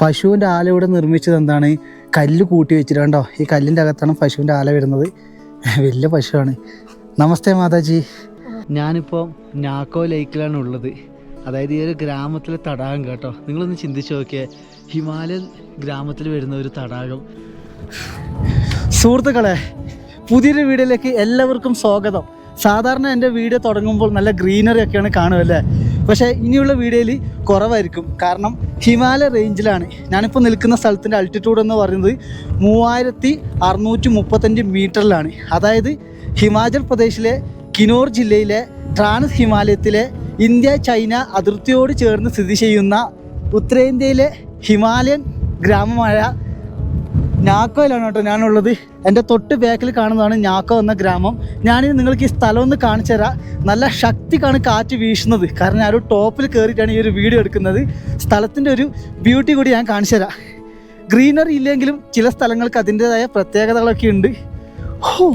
പശുവിന്റെ ആല ഇവിടെ നിർമ്മിച്ചത് എന്താണ്? കല്ല് കൂട്ടി വെച്ചിട്ട് കണ്ടോ ഈ കല്ലിന്റെ അകത്താണ് പശുവിന്റെ ആല വരുന്നത്. വലിയ പശുവാണ്. നമസ്തേ മാതാജി. ഞാനിപ്പോൾ ഞാക്കോ ലേക്കിലാണ് ഉള്ളത്. അതായത് ഈ ഒരു ഗ്രാമത്തിലെ തടാകം കേട്ടോ. നിങ്ങളൊന്ന് ചിന്തിച്ചു നോക്കിയേ. ഹിമാലയൻ ഗ്രാമത്തിൽ വരുന്ന ഒരു തടാകം. സുഹൃത്തുക്കളെ പുതിയൊരു വീഡിയോയിലേക്ക് എല്ലാവർക്കും സ്വാഗതം. സാധാരണ എന്റെ വീഡിയോ തുടങ്ങുമ്പോൾ നല്ല ഗ്രീനറി ഒക്കെയാണ് കാണുമല്ലേ പക്ഷേ ഇനിയുള്ള വീഡിയോയിൽ കുറവായിരിക്കും. കാരണം ഹിമാലയ റേഞ്ചിലാണ്. ഞാനിപ്പോൾ നിൽക്കുന്ന സ്ഥലത്തിന്റെ അൾട്ടിറ്റ്യൂഡ് എന്ന് പറയുന്നത് മൂവായിരത്തി അറുന്നൂറ്റി മുപ്പത്തഞ്ച് മീറ്ററിലാണ്. അതായത് ഹിമാചൽ പ്രദേശിലെ കിനോർ ജില്ലയിലെ ട്രാൻസ് ഹിമാലയത്തിലെ ഇന്ത്യ ചൈന അതിർത്തിയോട് ചേർന്ന് സ്ഥിതി ചെയ്യുന്ന ഉത്തരേന്ത്യയിലെ ഹിമാലയൻ ഗ്രാമമായ ഞാക്കോയിലാണ് കേട്ടോ ഞാനുള്ളത്. എന്റെ തൊട്ട് ബാക്കിൽ കാണുന്നതാണ് ഞാക്കോ എന്ന ഗ്രാമം. ഞാനിത് നിങ്ങൾക്ക് ഈ സ്ഥലം ഒന്ന് കാണിച്ചു തരാം. നല്ല ശക്തിക്കാണ് കാറ്റ് വീശുന്നത്. കാരണം ഞാൻ ഒരു ടോപ്പിൽ കയറിയിട്ടാണ് ഈ ഒരു വീഡിയോ എടുക്കുന്നത്. സ്ഥലത്തിന്റെ ഒരു ബ്യൂട്ടി കൂടി ഞാൻ കാണിച്ചു തരാം. ഗ്രീനറി ഇല്ലെങ്കിലും ചില സ്ഥലങ്ങൾക്ക് അതിന്റെതായ പ്രത്യേകതകളൊക്കെ ഉണ്ട്. ഓ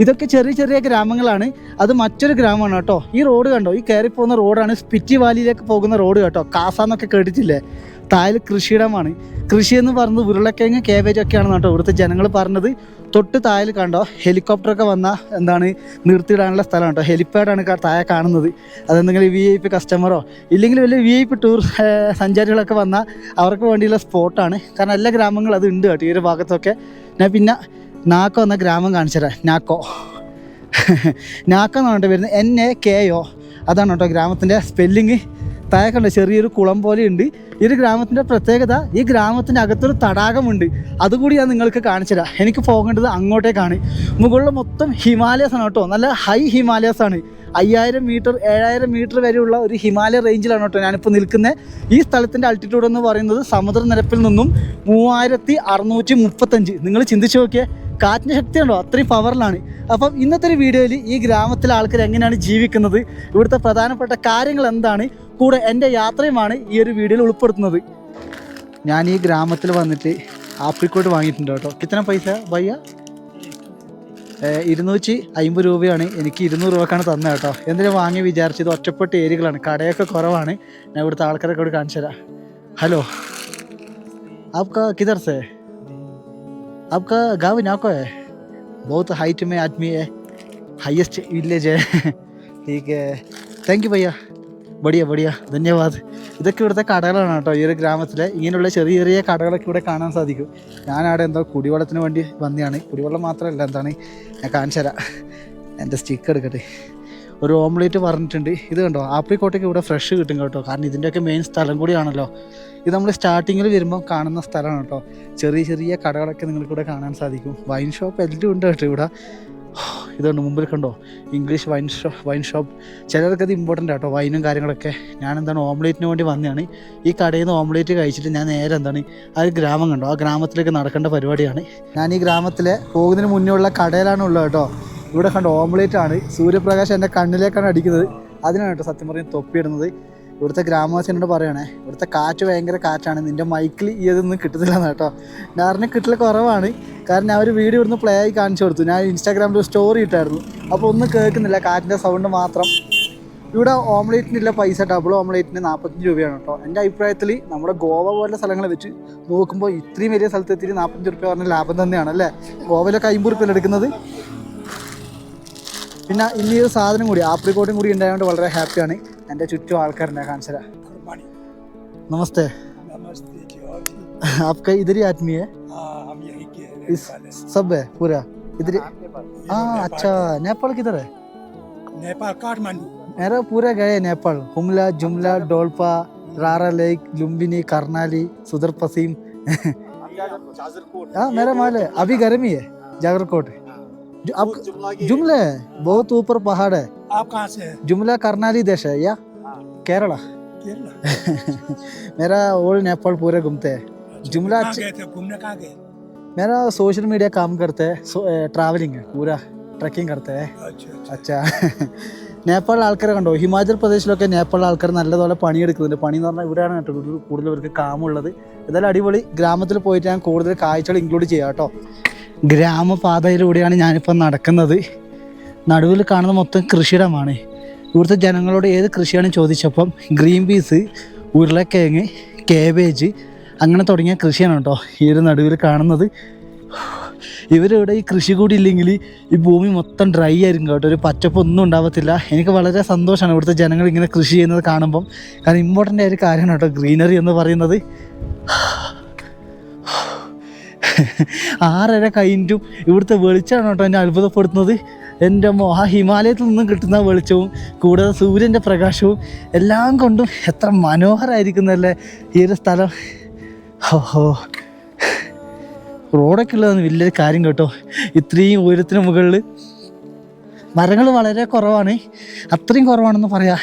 ഇതൊക്കെ ചെറിയ ചെറിയ ഗ്രാമങ്ങളാണ്. അത് മറ്റൊരു ഗ്രാമമാണ് കേട്ടോ. ഈ റോഡ് കണ്ടോ? ഈ കയറി പോകുന്ന റോഡാണ് സ്പിറ്റി വാലിയിലേക്ക് പോകുന്ന റോഡ് കേട്ടോ. കാസ എന്നൊക്കെ കേട്ടിട്ടില്ലേ? താഴെ കൃഷിയിടമാണ്. കൃഷി എന്ന് പറഞ്ഞത് ഉരുളക്കിഴങ്ങ് കേബേജ് ഒക്കെയാണ് കേട്ടോ ഇവിടുത്തെ ജനങ്ങൾ പറഞ്ഞത്. തൊട്ട് തായൽ കണ്ടോ ഹെലികോപ്റ്ററൊക്കെ വന്നാൽ എന്താണ് നിർത്തിയിടാനുള്ള സ്ഥലമാണ്? കേട്ടോ ഹെലിപ്പാഡാണ് തായ കാണുന്നത്. അതെന്തെങ്കിലും വി ഐ പി കസ്റ്റമറോ ഇല്ലെങ്കിൽ വലിയ വി ഐ പി ടൂർ സഞ്ചാരികളൊക്കെ വന്നാൽ അവർക്ക് വേണ്ടിയുള്ള സ്പോട്ടാണ് കാരണം എല്ലാ ഗ്രാമങ്ങളും അത് ഉണ്ട് കേട്ടോ ഈ ഒരു ഭാഗത്തൊക്കെ. ഞാൻ പിന്നെ നാക്കോ എന്ന ഗ്രാമം കാണിച്ചുതരാം നാക്കോ. നാക്കോ എന്നാണ് കേട്ടോ വരുന്നത്. എൻ എ കെ ഒ അതാണ് കേട്ടോ ഗ്രാമത്തിന്റെ സ്പെല്ലിങ് താഴെ ചെറിയൊരു കുളം പോലെ ഉണ്ട് ഈ ഒരു ഗ്രാമത്തിന്റെ പ്രത്യേകത ഈ ഗ്രാമത്തിന്റെ അകത്തൊരു തടാകമുണ്ട്. അതുകൂടി ഞാൻ നിങ്ങൾക്ക് കാണിച്ചു തരാം. എനിക്ക് പോകേണ്ടത് അങ്ങോട്ടേക്കാണ്. മുകളിൽ മൊത്തം ഹിമാലയസ് ആണ് കേട്ടോ. നല്ല ഹൈ ഹിമാലയസ് ആണ് അയ്യായിരം മീറ്റർ ഏഴായിരം മീറ്റർ വരെയുള്ള ഒരു ഹിമാലയ റേഞ്ചിലാണ് കേട്ടോ ഞാനിപ്പോൾ നിൽക്കുന്നത് ഈ സ്ഥലത്തിന്റെ അൾട്ടിറ്റ്യൂഡ് എന്ന് പറയുന്നത് സമുദ്രനിരപ്പിൽ നിന്നും മൂവായിരത്തി അറുന്നൂറ്റി മുപ്പത്തഞ്ച്. നിങ്ങൾ ചിന്തിച്ച് നോക്കിയേ. കാറ്റിൻ്റെ ശക്തി ഉണ്ടോ അത്രയും പവറിലാണ് അപ്പം ഇന്നത്തെ ഒരു വീഡിയോയിൽ ഈ ഗ്രാമത്തിലെ ആൾക്കാർ എങ്ങനെയാണ് ജീവിക്കുന്നത് ഇവിടുത്തെ പ്രധാനപ്പെട്ട കാര്യങ്ങൾ എന്താണ് കൂടെ എൻ്റെ യാത്രയുമാണ് ഈ ഒരു വീഡിയോയിൽ ഉൾപ്പെടുത്തുന്നത് ഞാൻ ഈ ഗ്രാമത്തിൽ വന്നിട്ട് ആപ്രിക്കോട്ട് വാങ്ങിയിട്ടുണ്ട് കേട്ടോ കിത്തന പൈസ ഭയ്യ ഏഹ് ഇരുന്നൂറ്റി അമ്പത് രൂപയാണ് എനിക്ക് ഇരുന്നൂറ് രൂപക്കാണ് തന്നത് കേട്ടോ എന്തിനാ വാങ്ങി വിചാരിച്ചത് ഒറ്റപ്പെട്ട ഏരിയകളാണ് കടയൊക്കെ കുറവാണ് ഞാൻ ഇവിടുത്തെ ആൾക്കാരൊക്കെ ഇവിടെ കാണിച്ചു തരാം ഹലോ आपका किधर से है? आपका गाँव नाको है बहुत हाइट में आदमी है हाईएस्ट विलेज है ठीक है താങ്ക് യു ഭയ്യ ബടിയ ബടിയ ധന്യവാദ് ഇതൊക്കെ ഇവിടുത്തെ കടകളാണ് കേട്ടോ ഈ ഒരു ഗ്രാമത്തിലെ ഇങ്ങനെയുള്ള ചെറിയ ചെറിയ കടകളൊക്കെ ഇവിടെ കാണാൻ സാധിക്കും ഞാനവിടെ എന്തോ കുടിവെള്ളത്തിന് വേണ്ടി വന്നതാണ് കുടിവെള്ളം മാത്രമല്ല എന്താണ് ഞാൻ കാണിച്ചു തരാം എൻ്റെ സ്റ്റിക്ക് എടുക്കട്ടെ ഒരു ഓംലേറ്റ് പറഞ്ഞിട്ടുണ്ട് ഇത് കണ്ടോ? ആപ്രിക്കോട്ടൊക്കെ ഇവിടെ ഫ്രഷ് കിട്ടും കേട്ടോ. കാരണം ഇതിന്റെയൊക്കെ മെയിൻ സ്ഥലം കൂടിയാണല്ലോ. ഇത് നമ്മൾ സ്റ്റാർട്ടിങ്ങിൽ വരുമ്പോൾ കാണുന്ന സ്ഥലമാണ് കേട്ടോ. ചെറിയ ചെറിയ കടകളൊക്കെ നിങ്ങൾക്കിവിടെ കാണാൻ സാധിക്കും. വൈൻ ഷോപ്പ് എല്ലാം ഉണ്ട് കേട്ടോ ഇവിടെ. ഇതുകൊണ്ട് മുമ്പിൽ കണ്ടോ? English wine shop wine shop ചിലർക്ക് അത് ഇമ്പോർട്ടന്റ് ആട്ടോ വൈനും കാര്യങ്ങളൊക്കെ. ഞാൻ എന്താണ് ഓംലേറ്റിന് വേണ്ടി വന്നതാണ്. ഈ കടയിൽ നിന്ന് ഓംലേറ്റ് കഴിച്ചിട്ട് ഞാൻ നേരെ എന്താണ് ആ ഒരു ഗ്രാമം കണ്ടോ. ആ ഗ്രാമത്തിലേക്ക് നടക്കേണ്ട പരിപാടിയാണ്. ഞാൻ ഈ ഗ്രാമത്തിലെ പോകുന്നതിന് മുന്നേ ഉള്ള കടയിലാണ് ഉള്ളത് കേട്ടോ. ഇവിടെ കണ്ട ഓംലേറ്റ് ആണ്. സൂര്യപ്രകാശം എന്റെ കണ്ണിലേക്കാണ് അടിക്കുന്നത്. അതിനാണ് കേട്ടോ സത്യം പറഞ്ഞ് തൊപ്പിയിടുന്നത്. ഇവിടുത്തെ ഗ്രാമവാസിനോട് പറയണേ ഇവിടുത്തെ കാറ്റ് ഭയങ്കര കാറ്റാണ്. നിന്റെ മൈക്കിൽ ഈ ഇതൊന്നും കിട്ടത്തില്ല കേട്ടോ. ഞാറിന് കിട്ടൽ കുറവാണ്. കാരണം ഞാൻ ഒരു വീഡിയോ ഇവിടുന്ന് പ്ലേ ആയി കാണിച്ചു കൊടുത്തു. ഞാൻ ഇൻസ്റ്റാഗ്രാമിൽ സ്റ്റോറി ഇട്ടായിരുന്നു. അപ്പോൾ ഒന്നും കേൾക്കുന്നില്ല. കാറ്റിന്റെ സൗണ്ട് മാത്രം. ഇവിടെ ഓംലേറ്റിനില്ല പൈസ ഡബിൾ ഓംലേറ്റിന് നാൽപ്പത്തഞ്ച് രൂപയാണ് കേട്ടോ. എന്റെ അഭിപ്രായത്തിൽ നമ്മുടെ ഗോവ പോലുള്ള സ്ഥലങ്ങൾ വെച്ച് നോക്കുമ്പോൾ ഇത്രയും വലിയ സ്ഥലത്ത് എത്തിയിട്ട് നാൽപ്പത്തഞ്ച് രൂപ പറഞ്ഞ ലാഭം തന്നെയാണ് അല്ലേ? ഗോവയിലൊക്കെ അമ്പത് റുപ്യ എടുക്കുന്നത്? പിന്നെ ഇനി ഒരു സാധനം കൂടി ആപ്രിക്കോട്ടും കൂടി ഉണ്ടായതുകൊണ്ട് വളരെ ഹാപ്പിയാണ് എൻ്റെ ചുറ്റും ആൾക്കാരുണ്ട് കാണിച്ചു തരാം कुर्बानी नमस्ते नमस्ते जी और जी आपका इधर ही आदमी है हाँ हम यही के रहने इस वाले हैं। सब है पूरा इधर ही- ये हाँ नेपाल अच्छा नेपाल किधर है के- नेपाल काठमांडू मेरा पूरा गए नेपाल हुमला जुमला डोलपा रारा लेक लुम्बिनी करनाली सुधर पसीम हाँ मेरा माल है अभी गर्मी है जागरकोट जो आप जुमला है बहुत ऊपर पहाड़ है आप कहाँ से हैं जुमला करनाली देश है या केरला केरला मेरा ओल्ड नेपाल पूरे घूमते हैं अच्छा, जुमला कहाँ अच्छे- गए थे घूमने कहाँ गए मेरा सोशल मीडिया काम करते हैं सो, ट्रैवलिंग है पूरा ട്രക്കിംഗ് करते हैं अच्छा अच्छा അച്ഛാ നേപ്പാളിലെ ആൾക്കാരെ കണ്ടോ ഹിമാചൽ പ്രദേശിലൊക്കെ നേപ്പാളിലെ ആൾക്കാർ നല്ലതുപോലെ പണിയെടുക്കുന്നുണ്ട് പണി എന്ന് പറഞ്ഞാൽ ഇവിടെയാണ് കേട്ടോ കൂടുതൽ കൂടുതൽ ഇവർക്ക് കാമുള്ളത് എന്തായാലും അടിപൊളി ഗ്രാമത്തിൽ പോയിട്ട് ഞാൻ കൂടുതൽ കാഴ്ചകൾ ഇൻക്ലൂഡ് ചെയ്യാം കേട്ടോ ഗ്രാമപാതയിലൂടെയാണ് ഞാനിപ്പോൾ നടക്കുന്നത്. നടുവിൽ കാണുന്ന മൊത്തം കൃഷിയിടമാണ്. ഇവിടുത്തെ ജനങ്ങളോട് ഏത് കൃഷിയാണ് ചോദിച്ചപ്പം ഗ്രീൻ പീസ് ഉരുളക്കിഴങ്ങ് കേബേജ് അങ്ങനെ തുടങ്ങിയ കൃഷിയാണ് കേട്ടോ ഈ ഒരു നടുവിൽ കാണുന്നത്. ഇവരിവിടെ ഈ കൃഷി കൂടി ഇല്ലെങ്കിൽ ഈ ഭൂമി മൊത്തം ഡ്രൈ ആയിരിക്കും കേട്ടോ. ഒരു പച്ചപ്പൊന്നും ഉണ്ടാവത്തില്ല. എനിക്ക് വളരെ സന്തോഷമാണ് ഇവിടുത്തെ ജനങ്ങൾ ഇങ്ങനെ കൃഷി ചെയ്യുന്നത് കാണുമ്പം. കാരണം ഇമ്പോർട്ടന്റ് ആയ ഒരു കാര്യമാണ് കേട്ടോ ഗ്രീനറി എന്ന് പറയുന്നത്. ആറര കഴിഞ്ഞും ഇവിടുത്തെ വെളിച്ചമാണ് കേട്ടോ എന്നെ അത്ഭുതപ്പെടുത്തുന്നത്. എന്റെ അമ്മോ ആ ഹിമാലയത്തിൽ നിന്നും കിട്ടുന്ന വെളിച്ചവും കൂടാതെ സൂര്യന്റെ പ്രകാശവും എല്ലാം കൊണ്ടും എത്ര മനോഹരമായിരിക്കുന്നല്ലേ ഈ ഒരു സ്ഥലം. ഓഹോ റോഡൊക്കെ ഉള്ളതാണ് വലിയൊരു കാര്യം കേട്ടോ. ഇത്രയും ഉയരത്തിന് മുകളിൽ മരങ്ങൾ വളരെ കുറവാണ്. അത്രയും കുറവാണെന്ന് പറയാം.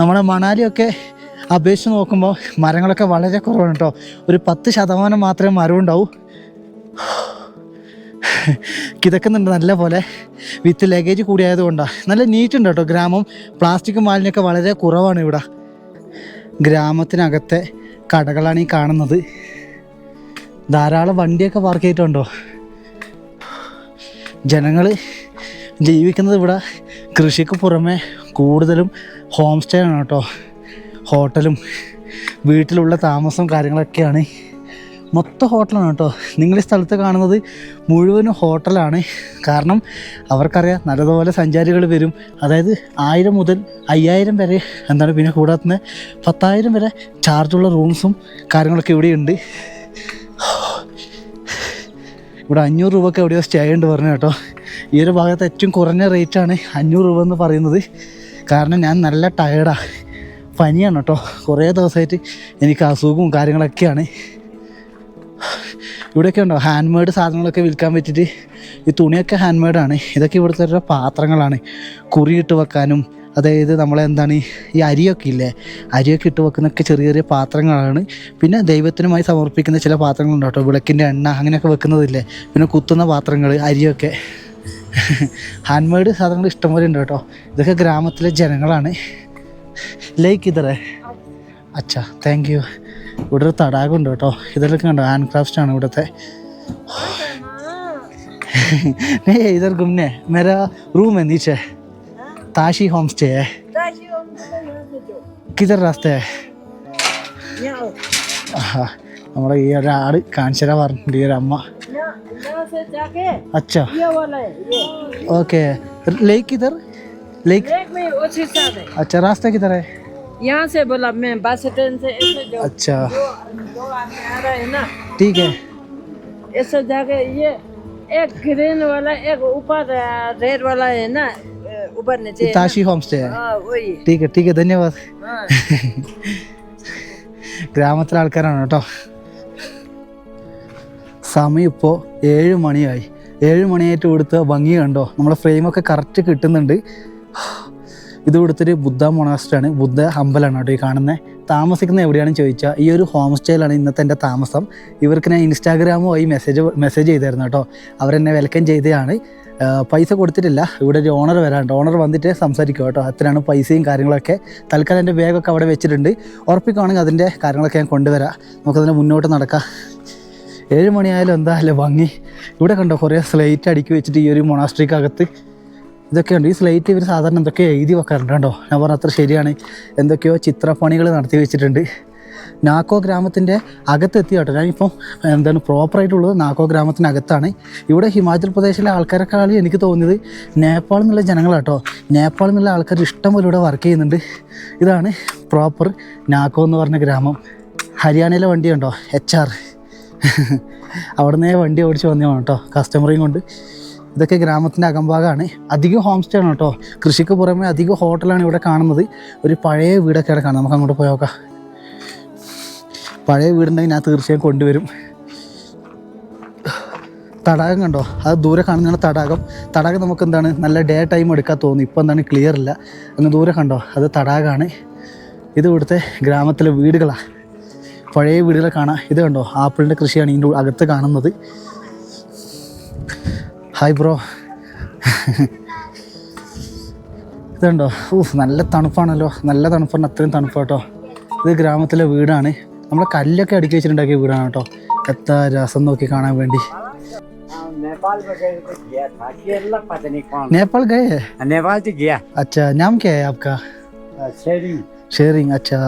നമ്മുടെ മണാലിയൊക്കെ അപേക്ഷിച്ച് നോക്കുമ്പോൾ മരങ്ങളൊക്കെ വളരെ കുറവാണ് കേട്ടോ. ഒരു പത്ത് ശതമാനം മാത്രമേ മരം ഉണ്ടാവൂ കിതക്കുന്നുണ്ട് നല്ല പോലെ വിത്ത് ലഗേജ് കൂടിയായതുകൊണ്ടാണ് നല്ല നീറ്റ് ഉണ്ട് കേട്ടോ ഗ്രാമം. പ്ലാസ്റ്റിക് മാലിന്യമൊക്കെ വളരെ കുറവാണ് ഇവിടെ. ഗ്രാമത്തിനകത്തെ കടകളാണ് ഈ കാണുന്നത്. ധാരാളം വണ്ടിയൊക്കെ പാർക്ക് ചെയ്തിട്ടുണ്ടോ? ജനങ്ങൾ ജീവിക്കുന്നത് ഇവിടെ കൃഷിക്ക് പുറമെ കൂടുതലും ഹോം സ്റ്റേ ആണ് കേട്ടോ. ഹോട്ടലും വീട്ടിലുള്ള താമസം കാര്യങ്ങളൊക്കെയാണ്. മൊത്തം ഹോട്ടലാണ് കേട്ടോ. നിങ്ങൾ ഈ സ്ഥലത്ത് കാണുന്നത് മുഴുവനും ഹോട്ടലാണ്. കാരണം അവർക്കറിയാം നല്ലതുപോലെ സഞ്ചാരികൾ വരും. അതായത് ആയിരം മുതൽ അയ്യായിരം വരെ എന്താണ് പിന്നെ കൂടാത്ത പത്തായിരം വരെ ചാർജുള്ള റൂംസും കാര്യങ്ങളൊക്കെ ഇവിടെയുണ്ട്. ഇവിടെ അഞ്ഞൂറ് രൂപയ്ക്ക് എവിടെയോ സ്റ്റേ ഉണ്ട് പറഞ്ഞു കേട്ടോ. ഈ ഒരു ഭാഗത്ത് ഏറ്റവും കുറഞ്ഞ റേറ്റാണ് അഞ്ഞൂറ് രൂപ എന്ന് പറയുന്നത്. കാരണം ഞാൻ നല്ല ടയേർഡാണ് പനിയാണ് കേട്ടോ. കുറേ ദിവസമായിട്ട് എനിക്ക് അസുഖവും കാര്യങ്ങളൊക്കെയാണ്. ഇവിടെയൊക്കെ ഉണ്ടോ? ഹാൻഡ് മെയ്ഡ് സാധനങ്ങളൊക്കെ വിൽക്കാൻ പറ്റിയിട്ട് ഈ തുണിയൊക്കെ ഹാൻഡ് മെയ്ഡാണ് ഇതൊക്കെ ഇവിടുത്തെ പാത്രങ്ങളാണ്. കുറിയിട്ട് വെക്കാനും അതായത് നമ്മളെന്താണ് ഈ അരിയൊക്കെ ഇല്ലേ? അരിയൊക്കെ ഇട്ട് വെക്കുന്നൊക്കെ ചെറിയ ചെറിയ പാത്രങ്ങളാണ്. പിന്നെ ദൈവത്തിനുമായി സമർപ്പിക്കുന്ന ചില പാത്രങ്ങളുണ്ട് കേട്ടോ. വിളക്കിന്റെ എണ്ണ അങ്ങനെയൊക്കെ വെക്കുന്നതില്ലേ? പിന്നെ കുത്തുന്ന പാത്രങ്ങൾ അരിയൊക്കെ. ഹാൻഡ് മെയ്ഡ് സാധനങ്ങൾ ഇഷ്ടംപോലെ ഉണ്ട് കേട്ടോ. ഇതൊക്കെ ഗ്രാമത്തിലെ ജനങ്ങളാണ്. ലൈക്ക് ഇതറേ. അച്ഛാ താങ്ക് യു ഇവിടെ ഒരു തടാകം ഉണ്ട് കേട്ടോ ഇതൊക്കെ കണ്ടോ ഹാൻഡ് ക്രാഫ്റ്റ് ആണ് ഇവിടുത്തെ नहीं इधर घूमने मेरा रूम है नीचे ताशी होम स्टे है किधर रास्ते है ആഹാ. നമ്മളെ ഈ ഒരാട് കാണിച്ചരാ പറഞ്ഞിട്ടുണ്ട് ഈ ഒരു അമ്മ यहाँ से जाके अच्छा ये वाला है ये ओके लेक किधर लेक लेक में उसी साथ है अच्छा रास्ता किधर है यहाँ से बोला मैं बस स्टैंड से ऐसे जो अच्छा दो दो आदमी आ रहे हैं ना ठीक है ऐसे जाके ये एक ग्रीन वाला एक ऊपर रेड वाला है ना अ, ऊपर नीचे है ना? ताशी होम स्टे है हाँ वही ठीक है ठीक है धन्यवाद हाँ ഗ്രാമത്തിലെ ആൾക്കാരാണ് കേട്ടോ സമയം ഇപ്പോൾ ഏഴ് മണിയായി ഏഴ് മണിയായിട്ട് ഇവിടുത്തെ ഭംഗി കണ്ടോ നമ്മളെ ഫ്രെയിമൊക്കെ കറക്റ്റ് കിട്ടുന്നുണ്ട് ഇത് ഇവിടുത്തെ ബുദ്ധ മൊണാസ്റ്ററാണ് ബുദ്ധ ഹമ്പലാണ് കേട്ടോ ഈ കാണുന്നത് താമസിക്കുന്ന എവിടെയാണെന്ന് ചോദിച്ചാൽ ഈ ഒരു ഹോം സ്റ്റേയിലാണ് ഇന്നത്തെ എന്റെ താമസം. ഇവർക്ക് ഞാൻ ഇൻസ്റ്റാഗ്രാമോ ആയി മെസ്സേജ് മെസ്സേജ് ചെയ്തായിരുന്നു കേട്ടോ. അവരെന്നെ വെൽക്കം ചെയ്തതാണ് പൈസ കൊടുത്തിട്ടില്ല. ഇവിടെ ഒരു ഓണർ വരാനുണ്ട് ഓണർ വന്നിട്ട് സംസാരിക്കും കേട്ടോ. അത്രയാണ് പൈസയും കാര്യങ്ങളൊക്കെ. തൽക്കാലം എന്റെ ബാഗൊക്കെ അവിടെ വെച്ചിട്ടുണ്ട്. ഉറപ്പിക്കുകയാണെങ്കിൽ അതിന്റെ കാര്യങ്ങളൊക്കെ ഞാൻ കൊണ്ടുവരാം. നമുക്കതിനെ മുന്നോട്ട് നടക്കാം. ഏഴ് മണിയായാലും എന്താ അല്ലേ ഭംഗി? ഇവിടെ കണ്ടോ കുറേ സ്ലൈറ്റ് അടുക്കി വെച്ചിട്ട് ഈ ഒരു മൊണാസ്ട്രിക്കകത്ത് ഇതൊക്കെ ഉണ്ട് ഈ സ്ലേറ്റ് ഇവർ സാധാരണ എന്തൊക്കെയോ എഴുതി വെക്കാറുണ്ട് കേട്ടോ. ഞാൻ പറഞ്ഞ അത്ര ശരിയാണ്. എന്തൊക്കെയോ ചിത്രപ്പണികൾ നടത്തി വെച്ചിട്ടുണ്ട്. നാക്കോ ഗ്രാമത്തിന്റെ അകത്തെത്തി കേട്ടോ. ഞാനിപ്പോൾ എന്താണ് പ്രോപ്പറായിട്ടുള്ളത് നാക്കോ ഗ്രാമത്തിനകത്താണ്. ഇവിടെ ഹിമാചൽ പ്രദേശിലെ ആൾക്കാരെക്കാളും എനിക്ക് തോന്നിയത് നേപ്പാളിൽ നിന്നുള്ള ജനങ്ങളാട്ടോ നേപ്പാളിൽ നിന്നുള്ള ആൾക്കാർ ഇഷ്ടംപോലെ ഇവിടെ വർക്ക് ചെയ്യുന്നുണ്ട്. ഇതാണ് പ്രോപ്പർ നാക്കോ എന്ന് പറഞ്ഞ ഗ്രാമം. ഹരിയാനയിലെ വണ്ടിയുണ്ടോ? എച്ച് ആർ അവിടെ നിന്നേ വണ്ടി ഓടിച്ച് വന്നതാണ് കേട്ടോ. കസ്റ്റമറേയും കൊണ്ട്. ഇതൊക്കെ ഗ്രാമത്തിന്റെ അകംഭാഗമാണ്. അധികം ഹോം സ്റ്റേ ആണ് കേട്ടോ. കൃഷിക്ക് പുറമെ അധികം ഹോട്ടലാണ് ഇവിടെ കാണുന്നത്. ഒരു പഴയ വീടൊക്കെ ഇവിടെ കാണാം. നമുക്ക് അങ്ങോട്ട് പോയോക്കാം പഴയ വീടുണ്ടെങ്കിൽ ഞാൻ തീർച്ചയായും കൊണ്ടുവരും. തടാകം കണ്ടോ? അത് ദൂരെ കാണുന്നതാണ് തടാകം. തടാകം നമുക്ക് എന്താണ്? നല്ല ഡേ ടൈം എടുക്കാൻ തോന്നുന്നു ഇപ്പം എന്താണ്? ക്ലിയർ ഇല്ല. അങ്ങ് ദൂരെ കണ്ടോ? അത് തടാകമാണ്. ഇത് ഇവിടുത്തെ ഗ്രാമത്തിലെ വീടുകളാണ് പഴയ വീടുകൾ കാണാം. ഇത് കണ്ടോ? ആപ്പിളിന്റെ കൃഷിയാണ് ഇതിന്റെ അകത്ത് കാണുന്നത്. ഹായ് ബ്രോ ഇതുണ്ടോ ഊഫ് നല്ല തണുപ്പാണല്ലോ നല്ല തണുപ്പാണ് അത്രയും തണുപ്പ് കേട്ടോ ഇത് ഗ്രാമത്തിലെ വീടാണ് നമ്മളെ കല്ലൊക്കെ അടുക്കി വെച്ചിട്ടുണ്ടാക്കിയ വീടാണ് കേട്ടോ എത്ര രസം നോക്കി കാണാൻ വേണ്ടി नेपाल वगैरह तो गया था केरला पता नहीं कौन नेपाल गए हैं? नेपाल तो गया अच्छा नाम क्या है आपका शेयरिंग शेयरिंग अच्छा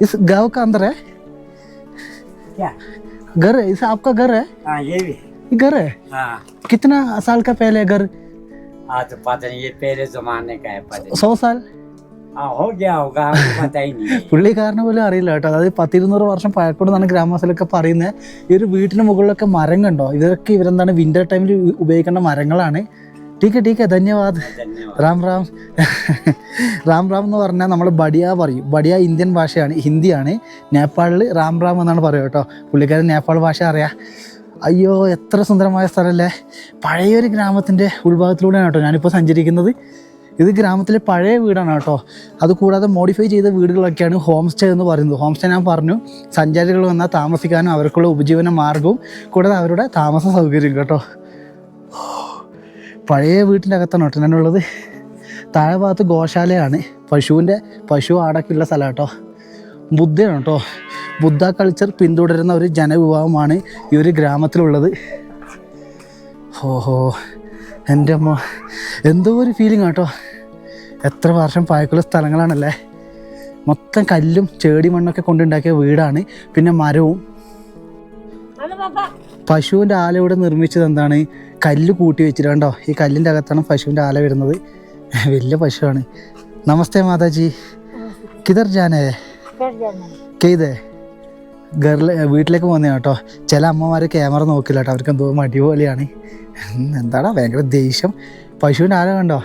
इस गांव का अंदर है क्या घर है इसे आपका घर है हाँ ये भी ये घर है हाँ कितना साल का पहले घर हाँ तो पता नहीं ये पहले जमाने का है पता नहीं सौ साल हाँ हो गया होगा हमको पता ही नहीं है। പുള്ളിക്കാരനെ പോലും അറിയില്ല കേട്ടോ അതായത് പത്തിരുന്നൂറ് വർഷം പഴക്കോടെന്നാണ് ഗ്രാമവാസിലൊക്കെ പറയുന്നത് ഈ ഒരു വീട്ടിന് മുകളിലൊക്കെ മരം കണ്ടോ ഇതൊക്കെ ഇവരെന്താണ് വിന്റർ ടൈമിൽ ഉപയോഗിക്കേണ്ട മരങ്ങളാണ് ടീക്കെ ടീക്കെ ധന്യവാദ് धन्यवाद റാം റാം റാം റാം എന്ന് പറഞ്ഞാൽ നമ്മൾ ബഡിയ പറയും ബഡിയ ഇന്ത്യൻ ഭാഷയാണ് ഹിന്ദിയാണ് നേപ്പാളിൽ റാം റാം എന്നാണ് പറയുക കേട്ടോ പുള്ളിക്കാരൻ നേപ്പാൾ ഭാഷ അറിയാം അയ്യോ എത്ര സുന്ദരമായ സ്ഥലമല്ലേ? പഴയൊരു ഗ്രാമത്തിന്റെ ഉൾഭാഗത്തിലൂടെയാണ് കേട്ടോ ഞാനിപ്പോൾ സഞ്ചരിക്കുന്നത്. ഇത് ഗ്രാമത്തിലെ പഴയ വീടാണ് കേട്ടോ. അതുകൂടാതെ മോഡിഫൈ ചെയ്ത വീടുകളൊക്കെയാണ് ഹോം സ്റ്റേ എന്ന് പറയുന്നത്. ഹോം സ്റ്റേ ഞാൻ പറഞ്ഞു സഞ്ചാരികൾ വന്നാൽ താമസിക്കാനും അവർക്കുള്ള ഉപജീവന മാർഗവും കൂടാതെ അവരുടെ താമസ സൗകര്യം കേട്ടോ. പഴയ വീട്ടിന്റെ അകത്താണ് കേട്ടോ ഞാനുള്ളത്. താഴെ ഭാഗത്ത് ഗോശാലയാണ്. പശുവിന്റെ പശു ആടൊക്കെ ഉള്ള സ്ഥലം കേട്ടോ. ബുദ്ധയാണ് കേട്ടോ. ബുദ്ധ കൾച്ചർ പിന്തുടരുന്ന ഒരു ജനവിഭാഗമാണ് ഈ ഒരു ഗ്രാമത്തിലുള്ളത്. ഓഹോ എന്റെ അമ്മ. എന്തോ ഒരു ഫീലിംഗ് കേട്ടോ. എത്ര വർഷം പായക്കുള്ള സ്ഥലങ്ങളാണല്ലേ. മൊത്തം കല്ലും ചേടി മണ്ണൊക്കെ കൊണ്ടുണ്ടാക്കിയ വീടാണ്. പിന്നെ മരവും? പശുവിന്റെ ആല ഇവിടെ നിർമ്മിച്ചത് എന്താണ്? കല്ല് കൂട്ടി വെച്ചിട്ട് കണ്ടോ ഈ കല്ലിന്റെ അകത്താണ് പശുവിന്റെ ആല വരുന്നത്. വലിയ പശുവാണ്. നമസ്തേ മാതാജി. കിതർ ജാനേ. ചെയ്തേ. ഗറിൽ വീട്ടിലേക്ക് പോന്നെ കേട്ടോ ചില അമ്മമാർ ക്യാമറ നോക്കില്ല കേട്ടോ അവർക്ക് എന്തോ മടി പോലെയാണ്. എന്താടാ ഭയങ്കര ദേഷ്യം. പശുവിന്റെ ആല കണ്ടോ?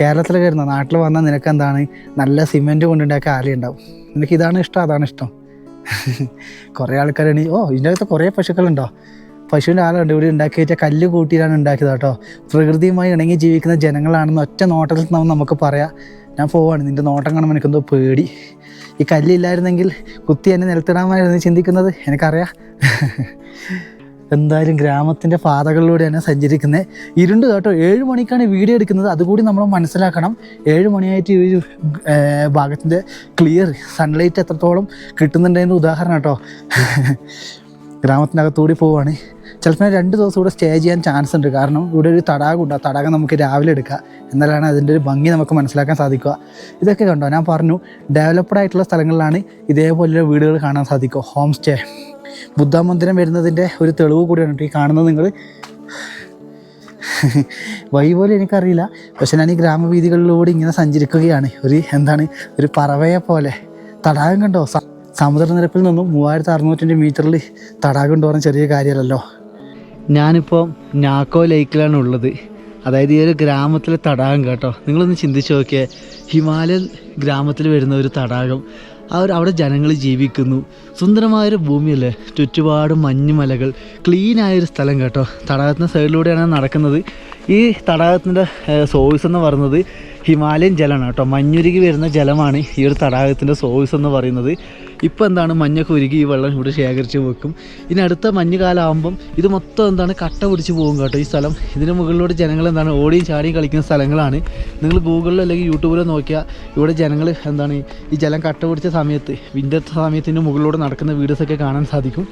കേരളത്തിലൊക്കെ വരുന്ന നാട്ടിൽ വന്നാൽ നിനക്ക് എന്താണ് നല്ല സിമെന്റ് കൊണ്ടുണ്ടാക്കിയ ആലയുണ്ടാവും നിനക്ക് ഇതാണ് ഇഷ്ടം അതാണ് ഇഷ്ടം. കുറേ ആൾക്കാരാണ് ഓ ഇതിന്റെ അകത്ത് കുറേ പശുക്കളുണ്ടോ? പശുവിന്റെ ആളുണ്ട് ഇവിടെ ഉണ്ടാക്കിയിട്ട് കല്ല് കൂട്ടിയിട്ടാണ് ഉണ്ടാക്കിയത് കേട്ടോ പ്രകൃതിയുമായി ഇണങ്ങി ജീവിക്കുന്ന ജനങ്ങളാണെന്ന് ഒറ്റ നോട്ടത്തിൽ നമുക്ക് പറയാം. ഞാൻ പോവാണ്. നിന്റെ നോട്ടം കാണുമ്പോൾ എനിക്കെന്തോ പേടി. ഈ കല്ലില്ലായിരുന്നെങ്കിൽ കുത്തി എന്നെ നിലത്തിടാമായിരുന്നു ചിന്തിക്കുന്നത് എനിക്കറിയാം. എന്തായാലും ഗ്രാമത്തിന്റെ പാതകളിലൂടെയാണ് സഞ്ചരിക്കുന്നത് ഇരുണ്ട് കേട്ടോ ഏഴ് മണിക്കാണ് വീഡിയോ എടുക്കുന്നത്. അതുകൂടി നമ്മൾ മനസ്സിലാക്കണം. ഏഴ് മണിയായിട്ട് ഈ ഭാഗത്തിന്റെ ക്ലിയർ സൺലൈറ്റ് എത്രത്തോളം കിട്ടുന്നുണ്ടെന്ന് ഉദാഹരണം കേട്ടോ. ഗ്രാമത്തിനകത്തൂടി പോവുകയാണ് ചിലപ്പോൾ രണ്ട് ദിവസം ഇവിടെ സ്റ്റേ ചെയ്യാൻ ചാൻസ് ഉണ്ട്. കാരണം ഇവിടെ ഒരു തടാകമുണ്ട് ആ തടാകം നമുക്ക് രാവിലെ എടുക്കാം. എന്നാലാണ് അതിന്റെ ഒരു ഭംഗി നമുക്ക് മനസ്സിലാക്കാൻ സാധിക്കുക. ഇതൊക്കെ കണ്ടോ? ഞാൻ പറഞ്ഞു ഡെവലപ്ഡ് ആയിട്ടുള്ള സ്ഥലങ്ങളിലാണ് ഇതേപോലെയുള്ള വീടുകൾ കാണാൻ സാധിക്കുക. ഹോം സ്റ്റേ ബുദ്ധ മന്ദിരം വരുന്നതിന്റെ ഒരു തെളിവ് കൂടിയാണ് ഈ കാണുന്നത് നിങ്ങൾ വഴി പോലെ എനിക്കറിയില്ല. പക്ഷെ ഞാൻ ഈ ഗ്രാമവീതികളിലൂടെ ഇങ്ങനെ സഞ്ചരിക്കുകയാണ്. ഒരു എന്താണ്? ഒരു പറവയെ പോലെ. തടാകം കണ്ടോ? സമുദ്രനിരപ്പിൽ നിന്നും മൂവായിരത്തി അറുന്നൂറ്റഞ്ച് മീറ്ററിൽ തടാകം ഉണ്ടോ ചെറിയ കാര്യമല്ലല്ലോ. ഞാനിപ്പോൾ ഞാക്കോ ലേക്കിലാണ് ഉള്ളത്. അതായത് ഈ ഒരു ഗ്രാമത്തിലെ തടാകം കേട്ടോ. നിങ്ങളൊന്ന് ചിന്തിച്ച് നോക്കിയേ. ഹിമാലയൻ ഗ്രാമത്തിൽ വരുന്ന ഒരു തടാകം. അവർ അവിടെ ജനങ്ങൾ ജീവിക്കുന്നു. സുന്ദരമായൊരു ഭൂമിയല്ലേ? ചുറ്റുപാടും മഞ്ഞുമലകൾ. ക്ലീനായൊരു സ്ഥലം കേട്ടോ. തടാകത്തിന്റെ സൈഡിലൂടെയാണ് നടക്കുന്നത്. ഈ തടാകത്തിന്റെ സോഴ്സ് എന്ന് പറയുന്നത് ഹിമാലയൻ ജലമാണ് കേട്ടോ. മഞ്ഞുരുകി വരുന്ന ജലമാണ് ഈ ഒരു തടാകത്തിന്റെ സോഴ്സ് എന്ന് പറയുന്നത്. ഇപ്പോൾ എന്താണ് മഞ്ഞൊക്കെ ഉരുകി ഈ വെള്ളം ഇവിടെ ശേഖരിച്ച് വെക്കും. ഇനി അടുത്ത മഞ്ഞ് കാലമാകുമ്പം ഇത് മൊത്തം എന്താണ് കട്ട പിടിച്ച് പോകും കേട്ടോ ഈ സ്ഥലം. ഇതിന് മുകളിലൂടെ ജനങ്ങൾ എന്താണ് ഓടിയും ചാടിയും കളിക്കുന്ന സ്ഥലങ്ങളാണ്. നിങ്ങൾ ഗൂഗിളിലോ അല്ലെങ്കിൽ യൂട്യൂബിലോ നോക്കിയാൽ ഇവിടെ ജനങ്ങൾ എന്താണ് ഈ ജലം കട്ട പിടിച്ച സമയത്ത് വിന്റർ സമയത്തിന്റെ മുകളിലൂടെ നടക്കുന്ന വീഡിയോസൊക്കെ കാണാൻ സാധിക്കും.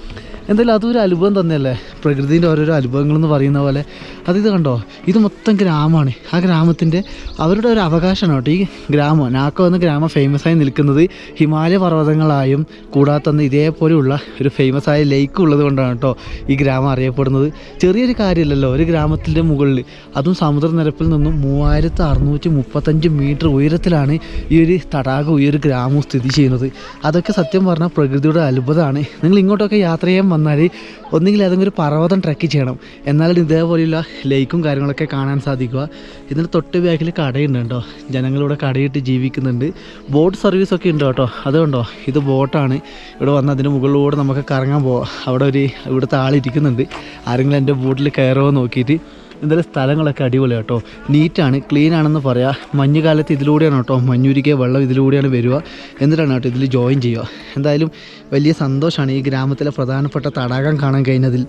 എന്തായാലും അതൊരു അനുഭവം തന്നെയല്ലേ? പ്രകൃതിന്റെ ഓരോരോ അനുഭവങ്ങൾ എന്ന് പറയുന്ന പോലെ. അതിത് കണ്ടോ? ഇത് മൊത്തം ഗ്രാമമാണ്. ആ ഗ്രാമത്തിന്റെ അവരുടെ ഒരു അവകാശമാണ് കേട്ടോ. ഈ ഗ്രാമം നാക്കോ എന്ന ഗ്രാമം ഫേമസ് ആയി നിൽക്കുന്നത് ഹിമാലയ പർവതങ്ങളായും കൂടാത്ത ഇതേപോലെയുള്ള ഒരു ഫേമസ് ആയ ലേക്ക് ഉള്ളത് കൊണ്ടാണ് കേട്ടോ ഈ ഗ്രാമം അറിയപ്പെടുന്നത്. ചെറിയൊരു കാര്യമല്ലല്ലോ. ഒരു ഗ്രാമത്തിന്റെ മുകളിൽ അതും സമുദ്രനിരപ്പിൽ നിന്നും മൂവായിരത്തി അറുന്നൂറ്റി മുപ്പത്തഞ്ച് മീറ്റർ ഉയരത്തിലാണ് ഈ ഒരു തടാകം ഈ ഒരു ഗ്രാമം സ്ഥിതി ചെയ്യുന്നത്. അതൊക്കെ സത്യം പറഞ്ഞാൽ പ്രകൃതിയുടെ അത്ഭുതമാണ്. നിങ്ങൾ ഇങ്ങോട്ടൊക്കെ യാത്ര ചെയ്യാൻ വന്നാൽ ഒന്നുകിൽ ഏതെങ്കിലും ഒരു പർവതം ട്രക്ക് ചെയ്യണം. എന്നാലും ഇതേപോലെയുള്ള ലേക്കും കാര്യങ്ങളൊക്കെ കാണാൻ സാധിക്കുക. ഇതിന് തൊട്ട് ബാക്കിൽ കടയുണ്ട്? കേട്ടോ ജനങ്ങളിവിടെ കടയിട്ട് ജീവിക്കുന്നുണ്ട്. ബോട്ട് സർവീസ് ഒക്കെ ഉണ്ട് കേട്ടോ അതുകൊണ്ടോ ഇത് ബോട്ടാണ് ഇവിടെ വന്ന് അതിന്റെ മുകളിലൂടെ നമുക്ക് കറങ്ങാൻ പോവാം. അവിടെ ഒരു ഇവിടുത്തെ ആളിരിക്കുന്നുണ്ട്. ആരെങ്കിലും എന്റെ ബോട്ടിൽ കയറുമോ നോക്കിയിട്ട്. എന്തായാലും സ്ഥലങ്ങളൊക്കെ അടിപൊളി കേട്ടോ നീറ്റാണ് ക്ലീൻ ആണെന്ന് പറയാം. മഞ്ഞുകാലത്ത് ഇതിലൂടെയാണ് കേട്ടോ മഞ്ഞുരിക്കുക വെള്ളം ഇതിലൂടെയാണ് വരിക. എന്നിട്ടാണ് കേട്ടോ ഇതിൽ ജോയിൻ ചെയ്യുക. എന്തായാലും വലിയ സന്തോഷമാണ് ഈ ഗ്രാമത്തിലെ പ്രധാനപ്പെട്ട തടാകം കാണാൻ കഴിഞ്ഞതിൽ.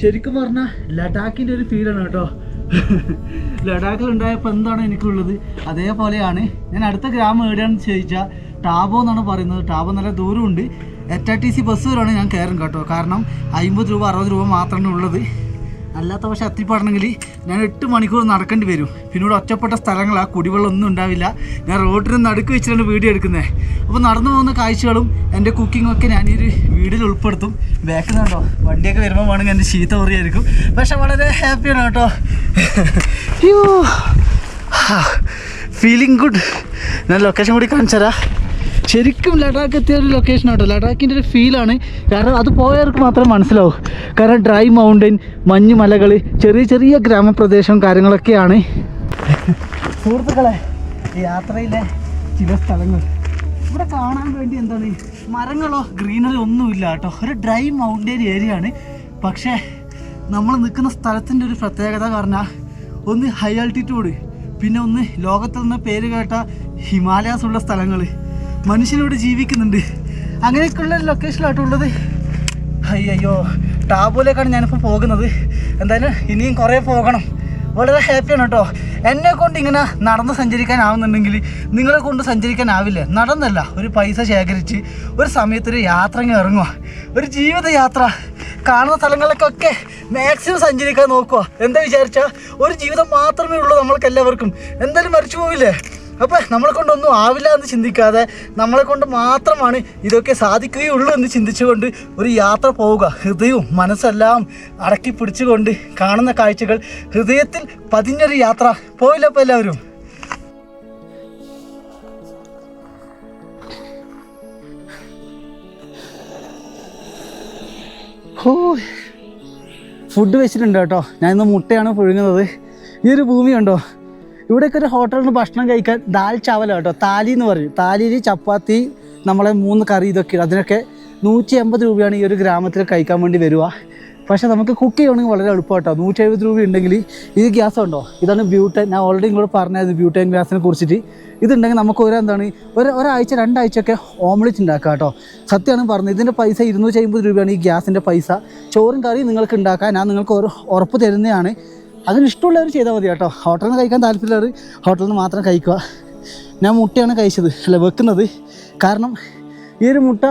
ശരിക്കും പറഞ്ഞാൽ ലഡാക്കിന്റെ ഒരു ഫീലാണ് കേട്ടോ. ലഡാക്കിൽ ഉണ്ടായപ്പോൾ എന്താണ് എനിക്കുള്ളത്? അതേപോലെയാണ് ഞാൻ അടുത്ത ഗ്രാമം എവിടെയാണെന്ന് ചോദിച്ചാൽ ടാബോ എന്നാണ് പറയുന്നത്. ടാബോ നല്ല ദൂരമുണ്ട്. H R T C bus വരെയാണ് ഞാൻ കയറും കേട്ടോ. കാരണം അമ്പത് രൂപ അറുപത് രൂപ മാത്രമേ ഉള്ളത്. അല്ലാത്ത പക്ഷെ എത്തിപ്പെടണമെങ്കിൽ ഞാൻ എട്ട് മണിക്കൂർ നടക്കേണ്ടി വരും. പിന്നെ ഇവിടെ ഒറ്റപ്പെട്ട സ്ഥലങ്ങളാണ് കുടിവെള്ളം ഒന്നും ഉണ്ടാവില്ല. ഞാൻ റോഡിന് നടുക്ക് വെച്ചിട്ടാണ് വീഡിയോ എടുക്കുന്നത്. അപ്പോൾ നടന്നു പോകുന്ന കാഴ്ചകളും എന്റെ കുക്കിങ്ങും ഒക്കെ ഞാൻ ഈ ഉൾപ്പെടുത്തും. ബാക്കിൽ നിന്നുണ്ടോ വണ്ടിയൊക്കെ വരുമ്പോൾ വേണമെങ്കിൽ എന്റെ ചീത്ത പറയായിരിക്കും പക്ഷെ വളരെ ഹാപ്പിയാണ് കേട്ടോ. ഫീലിംഗ് ഗുഡ് ഞാൻ ലൊക്കേഷൻ കൂടി കാണിച്ചുതരാം. ശരിക്കും ലഡാക്ക് എത്തിയ ഒരു ലൊക്കേഷൻ ആട്ടോ. ലഡാക്കിന്റെ ഒരു ഫീലാണ് കാരണം അത് പോയവർക്ക് മാത്രമേ മനസ്സിലാവൂ. കാരണം ഡ്രൈ മൗണ്ടൻ മഞ്ഞ് മലകൾ ചെറിയ ചെറിയ ഗ്രാമപ്രദേശവും കാര്യങ്ങളൊക്കെയാണ്. സുഹൃത്തുക്കളെ യാത്രയിലെ ചില സ്ഥലങ്ങൾ. ഇവിടെ കാണാൻ വേണ്ടി എന്താണ്? മരങ്ങളോ ഗ്രീനറി ഒന്നുമില്ല കേട്ടോ. ഒരു ഡ്രൈ മൗണ്ടൻ ഏരിയ ആണ്. പക്ഷേ നമ്മൾ നിൽക്കുന്ന സ്ഥലത്തിന്റെ ഒരു പ്രത്യേകത പറഞ്ഞാൽ ഒന്ന് ഹൈ ആൾട്ടിറ്റ്യൂഡ് പിന്നെ ഒന്ന് ലോകത്തിൽ നിന്ന് പേര് കേട്ട ഹിമാലയാസ് ഉള്ള സ്ഥലങ്ങൾ മനുഷ്യനിവിടെ ജീവിക്കുന്നുണ്ട്. അങ്ങനെയൊക്കെയുള്ള ഒരു ലൊക്കേഷനിലായിട്ടുള്ളത് അയ്യോ ടാബുലേക്കാണ് ഞാനിപ്പോൾ പോകുന്നത്. എന്തായാലും ഇനിയും കുറേ പോകണം. വളരെ ഹാപ്പിയാണ് കേട്ടോ എന്നെ കൊണ്ട് ഇങ്ങനെ നടന്ന് സഞ്ചരിക്കാനാവുന്നുണ്ടെങ്കിൽ നിങ്ങളെ കൊണ്ട് സഞ്ചരിക്കാനാവില്ല. നടന്നല്ല ഒരു പൈസ ശേഖരിച്ച് ഒരു സമയത്തൊരു യാത്ര അങ്ങ് ഇറങ്ങുക ഒരു ജീവിതയാത്ര. കാണുന്ന സ്ഥലങ്ങളിലേക്കൊക്കെ മാക്സിമം സഞ്ചരിക്കാൻ നോക്കുക എന്താ വിചാരിച്ചാൽ ഒരു ജീവിതം മാത്രമേ ഉള്ളൂ നമ്മൾക്ക് എല്ലാവർക്കും എന്തായാലും മരിച്ചു പോവില്ലേ? അപ്പം നമ്മളെ കൊണ്ടൊന്നും ആവില്ല എന്ന് ചിന്തിക്കാതെ നമ്മളെ കൊണ്ട് മാത്രമാണ് ഇതൊക്കെ സാധിക്കുകയുള്ളൂ എന്ന് ചിന്തിച്ചുകൊണ്ട് ഒരു യാത്ര പോവുക. ഹൃദയവും മനസ്സെല്ലാം അടക്കി പിടിച്ചുകൊണ്ട് കാണുന്ന കാഴ്ചകൾ ഹൃദയത്തിൽ പതിഞ്ഞൊരു യാത്ര. പോയില്ലപ്പോൾ എല്ലാവരും? ഫുഡ് വെച്ചിട്ടുണ്ട് കേട്ടോ. ഞാൻ ഇന്ന് മുട്ടയാണ് പുഴുങ്ങുന്നത്. ഈ ഒരു ഭൂമി ഉണ്ടോ ഇവിടെയൊക്കെ ഒരു ഹോട്ടലിൽ നിന്ന് ഭക്ഷണം കഴിക്കാൻ ദാൽ ചാവല കേട്ടോ. താലി എന്ന് പറയും. താലിയിൽ ചപ്പാത്തി നമ്മളെ മൂന്ന് കറി ഇതൊക്കെ അതിനൊക്കെ നൂറ്റി എൺപത് രൂപയാണ് ഈ ഒരു ഗ്രാമത്തിൽ കഴിക്കാൻ വേണ്ടി വരിക. പക്ഷേ നമുക്ക് കുക്ക് ചെയ്യണമെങ്കിൽ വളരെ എളുപ്പം കേട്ടോ നൂറ്റി എഴുപത് രൂപ ഉണ്ടെങ്കിൽ ഇത് ഗ്യാസ് ഉണ്ടോ? ഇതാണ് ബ്യൂട്ടൻ ഞാൻ ഓൾറെഡി ഇങ്ങോട്ട് പറഞ്ഞായിരുന്നു ബ്യൂട്ടൻ ഗ്യാസിനെ കുറിച്ചിട്ട്. ഇതുണ്ടെങ്കിൽ നമുക്ക് ഒരു എന്താണ് ഒരു ഒരാഴ്ച രണ്ടാഴ്ചയൊക്കെ ഓംലെറ്റ് ഉണ്ടാക്കാം കേട്ടോ. സത്യമാണ് പറഞ്ഞത്. ഇതിന്റെ പൈസ ഇരുന്നൂറ്റി അമ്പത് രൂപയാണ് ഈ ഗ്യാസിന്റെ പൈസ. ചോറും കറിയും നിങ്ങൾക്ക് ഉണ്ടാക്കാൻ ഞാൻ നിങ്ങൾക്ക് ഒരു ഉറപ്പ് തരുന്നതാണ്. അതിന് ഇഷ്ടമുള്ളവർ ചെയ്താൽ മതി കേട്ടോ. ഹോട്ടലിൽ നിന്ന് കഴിക്കാൻ താല്പര്യമുള്ളവർ ഹോട്ടലിൽ നിന്ന് മാത്രം കഴിക്കുക. ഞാൻ മുട്ടയാണ് കഴിച്ചത് അല്ല വെക്കുന്നത്. കാരണം ഈ ഒരു മുട്ട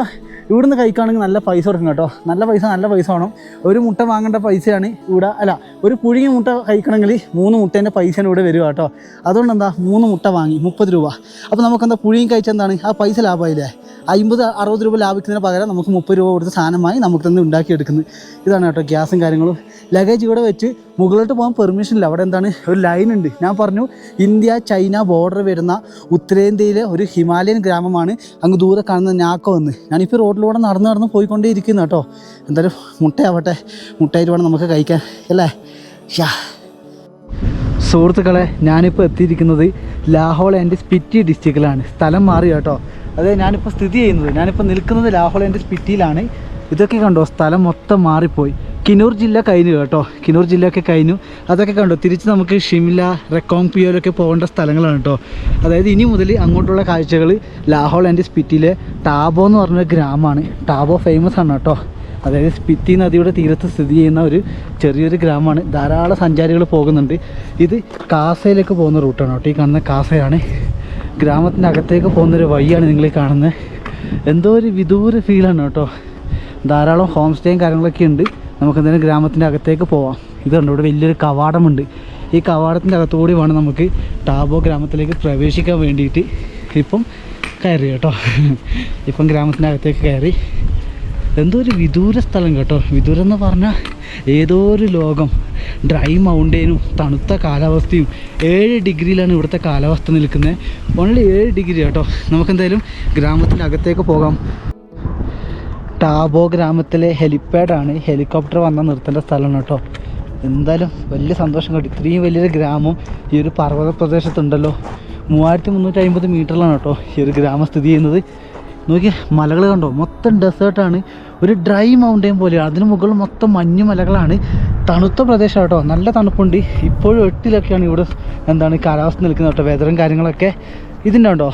ഇവിടുന്ന് കഴിക്കുകയാണെങ്കിൽ നല്ല പൈസ കൊടുക്കും കേട്ടോ. നല്ല പൈസ നല്ല പൈസ വേണം. ഒരു മുട്ട വാങ്ങേണ്ട പൈസയാണ് ഇവിടെ അല്ല ഒരു പുഴുങ്ങിയ മുട്ട കഴിക്കണമെങ്കിൽ മൂന്ന് മുട്ടേന്റെ പൈസയാണ് ഇവിടെ വരിക കേട്ടോ. അതുകൊണ്ട് എന്താ മൂന്ന് മുട്ട വാങ്ങി മുപ്പത് രൂപ. അപ്പോൾ നമുക്കെന്താ പുഴുങ്ങി കഴിച്ചാൽ എന്താണ്? ആ പൈസ ലാഭമായില്ലേ? അമ്പത് അറുപത് രൂപ ലാഭിക്കുന്നതിന് പകരം നമുക്ക് മുപ്പത് രൂപ കൊടുത്ത് സാധനമായി നമുക്ക് തന്നെ ഉണ്ടാക്കിയെടുക്കുന്നത് ഇതാണ് കേട്ടോ ഗ്യാസും കാര്യങ്ങളും. ലഗേജ് ഇവിടെ വെച്ച് മുകളിലോട്ട് പോകാൻ പെർമിഷൻ ഇല്ല. അവിടെ എന്താണ് ഒരു ലൈൻ ഉണ്ട്. ഞാൻ പറഞ്ഞു ഇന്ത്യ ചൈന ബോർഡർ വരുന്ന ഉത്തരേന്ത്യയിലെ ഒരു ഹിമാലയൻ ഗ്രാമമാണ്. അങ്ങ് ദൂരെ കാണുന്ന ഞാക്കോ എന്ന് ഞാനിപ്പോൾ റോഡിലൂടെ നടന്ന് നടന്ന് പോയിക്കൊണ്ടേ ഇരിക്കുന്നു കേട്ടോ. എന്തായാലും മുട്ടയാവട്ടെ. മുട്ടയായിട്ട് വേണം നമുക്ക് കഴിക്കാൻ. അല്ലേ? യാ. സുഹൃത്തുക്കളെ ഞാനിപ്പോൾ എത്തിയിരിക്കുന്നത് ലാഹോൾ ആൻഡ് സ്പിറ്റി ഡിസ്ട്രിക്റ്റിലാണ്. സ്ഥലം മാറി കേട്ടോ? അതെ ഞാനിപ്പോൾ സ്ഥിതി ചെയ്യുന്നത്. ഞാനിപ്പോൾ നിൽക്കുന്നത് ലാഹോൾ ആൻഡ് സ്പിറ്റിയിലാണ്. ഇതൊക്കെ കണ്ടോ? സ്ഥലം മൊത്തം മാറിപ്പോയി. കിനൂർ ജില്ല കഴിഞ്ഞു കേട്ടോ. കിനൂർ ജില്ലയൊക്കെ കഴിഞ്ഞു. അതൊക്കെ കണ്ടോ? തിരിച്ച് നമുക്ക് ഷിംല റെക്കോങ് പിയോലൊക്കെ പോകേണ്ട സ്ഥലങ്ങളാണ് കേട്ടോ. അതായത് ഇനി മുതൽ അങ്ങോട്ടുള്ള കാഴ്ചകൾ ലാഹോൾ ആൻഡ് സ്പിറ്റിയിലെ ടാബോ എന്ന് പറഞ്ഞ ഗ്രാമമാണ്. ടാബോ ഫേമസ് ആണ് കേട്ടോ. അതായത് സ്പിത്തി നദിയുടെ തീരത്ത് സ്ഥിതി ചെയ്യുന്ന ഒരു ചെറിയൊരു ഗ്രാമമാണ്. ധാരാളം സഞ്ചാരികൾ പോകുന്നുണ്ട്. ഇത് കാസയിലേക്ക് പോകുന്ന റൂട്ടാണ് കേട്ടോ. ഈ കാണുന്ന കാസയാണ്. ഗ്രാമത്തിന്റെ അകത്തേക്ക് പോകുന്നൊരു വഴിയാണ് നിങ്ങൾ കാണുന്നത്. എന്തോ ഒരു വിദൂര ഫീലാണ് കേട്ടോ. ധാരാളം ഹോം സ്റ്റേയും കാര്യങ്ങളൊക്കെ ഉണ്ട്. നമുക്ക് എന്തായാലും ഗ്രാമത്തിന്റെ അകത്തേക്ക് പോവാം. ഇതുണ്ട് ഇവിടെ വലിയൊരു കവാടമുണ്ട്. ഈ കവാടത്തിന്റെ അകത്തുകൂടി വേണം നമുക്ക് ടാബോ ഗ്രാമത്തിലേക്ക് പ്രവേശിക്കാൻ വേണ്ടിയിട്ട്. ഇപ്പം കയറി കേട്ടോ. ഇപ്പം ഗ്രാമത്തിന്റെ അകത്തേക്ക് കയറി. എന്തോ ഒരു വിദൂര സ്ഥലം കേട്ടോ. വിദൂരം എന്ന് പറഞ്ഞാൽ ഏതോ ഒരു ലോകം. ഡ്രൈ മൗണ്ടേനും തണുത്ത കാലാവസ്ഥയും ഏഴ് ഡിഗ്രിയിലാണ് ഇവിടുത്തെ കാലാവസ്ഥ നിൽക്കുന്നത്. ഓൺലി ഏഴ് ഡിഗ്രി കേട്ടോ. നമുക്കെന്തായാലും ഗ്രാമത്തിന്റെ അകത്തേക്ക് പോകാം. ടാബോ ഗ്രാമത്തിലെ ഹെലിപ്പാഡാണ് ഹെലികോപ്റ്റർ വന്നാൽ നിർത്തേണ്ട സ്ഥലമാണ് കേട്ടോ. എന്തായാലും വലിയ സന്തോഷം കേട്ടോ. ഇത്രയും വലിയൊരു ഗ്രാമം ഈ ഒരു പർവത പ്രദേശത്തുണ്ടല്ലോ. മൂവായിരത്തി മുന്നൂറ്റി അമ്പത് മീറ്ററിലാണ് കേട്ടോ ഈ ഒരു ഗ്രാമം സ്ഥിതി ചെയ്യുന്നത്. നോക്കി മലകൾ കണ്ടോ? മൊത്തം ഡെസേർട്ടാണ്. ഒരു ഡ്രൈ മൗണ്ടെയിൻ പോലെയാണ്. അതിന് മുകളിൽ മൊത്തം മഞ്ഞ് മലകളാണ്. തണുത്ത പ്രദേശം കേട്ടോ. നല്ല തണുപ്പുണ്ട്. ഇപ്പോഴും എട്ടിലൊക്കെയാണ് ഇവിടെ എന്താണ് കാലാവസ്ഥ നിൽക്കുന്നത് കേട്ടോ. വെതറും കാര്യങ്ങളൊക്കെ. ഇതിന്റെ ഉണ്ടോ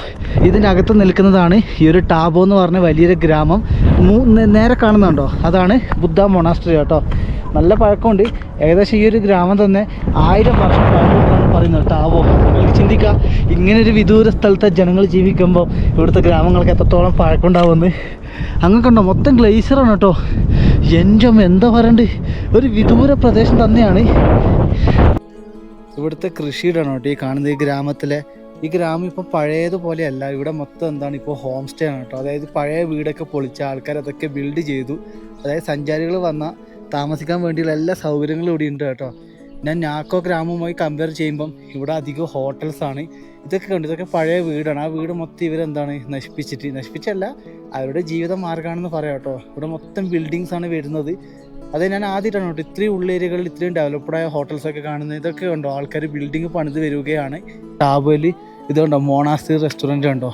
ഇതിന്റെ അകത്ത് നിൽക്കുന്നതാണ് ഈ ഒരു ടാബോ എന്ന് പറഞ്ഞ വലിയൊരു ഗ്രാമം. നേരെ കാണുന്നുണ്ടോ? അതാണ് ബുദ്ധ മൊണാസ്ട്രി കേട്ടോ. നല്ല പഴക്കമുണ്ട്. ഏകദേശം ഈ ഒരു ഗ്രാമം തന്നെ ആയിരം വർഷം പഴക്കമുണ്ടെന്ന് പറയുന്നത് ടാബോ. ചിന്തിക്കുക ഇങ്ങനെ ഒരു വിദൂര സ്ഥലത്തെ ജനങ്ങൾ ജീവിക്കുമ്പോൾ ഇവിടുത്തെ ഗ്രാമങ്ങൾക്ക് എത്രത്തോളം പഴക്കമുണ്ടാവുമെന്ന്. അങ്ങ് കണ്ടോ മൊത്തം ഗ്ലേസറാണ് കേട്ടോ. എന്റെ എന്താ പറയണ്ട്? ഒരു വിദൂര പ്രദേശം തന്നെയാണ്. ഇവിടുത്തെ കൃഷിയിടാണ് കേട്ടോ ഈ കാണുന്നത് ഈ ഗ്രാമത്തിലെ ഈ ഗ്രാമം ഇപ്പം പഴയതുപോലെയല്ല. ഇവിടെ മൊത്തം എന്താണ് ഇപ്പോൾ ഹോം സ്റ്റേ ആണ് കേട്ടോ. അതായത് പഴയ വീടൊക്കെ പൊളിച്ച ആൾക്കാർ അതൊക്കെ ബിൽഡ് ചെയ്തു. അതായത് സഞ്ചാരികൾ വന്ന താമസിക്കാൻ വേണ്ടിയുള്ള എല്ലാ സൗകര്യങ്ങളും ഇവിടെ ഉണ്ട് കേട്ടോ. ഞാൻ നാക്കോ ഗ്രാമവുമായി കമ്പയർ ചെയ്യുമ്പം ഇവിടെ അധികം ഹോട്ടൽസാണ് ഇതൊക്കെ കണ്ടു. ഇതൊക്കെ പഴയ വീടാണ്. ആ വീട് മൊത്തം ഇവരെന്താണ് നശിപ്പിച്ചിട്ട്. നശിപ്പിച്ചല്ല അവരുടെ ജീവിത മാർഗമാണെന്ന് പറയാം കേട്ടോ. ഇവിടെ മൊത്തം ബിൽഡിങ്സ് ആണ് വരുന്നത്. അത് ഞാൻ ആദ്യമായിട്ടാണ് കേട്ടോ. ഇത്രയും ഉള്ളേരിയകളിൽ ഇത്രയും ഡെവലപ്ഡായ ഹോട്ടൽസൊക്കെ കാണുന്നത്. ഇതൊക്കെ കണ്ടോ? ആൾക്കാർ ബിൽഡിംഗ് പണിത് വരികയാണ്. ടാബോയിൽ ഇത് കണ്ടോ മോണാസ്റ്റി റെസ്റ്റോറന്റ് കണ്ടോ?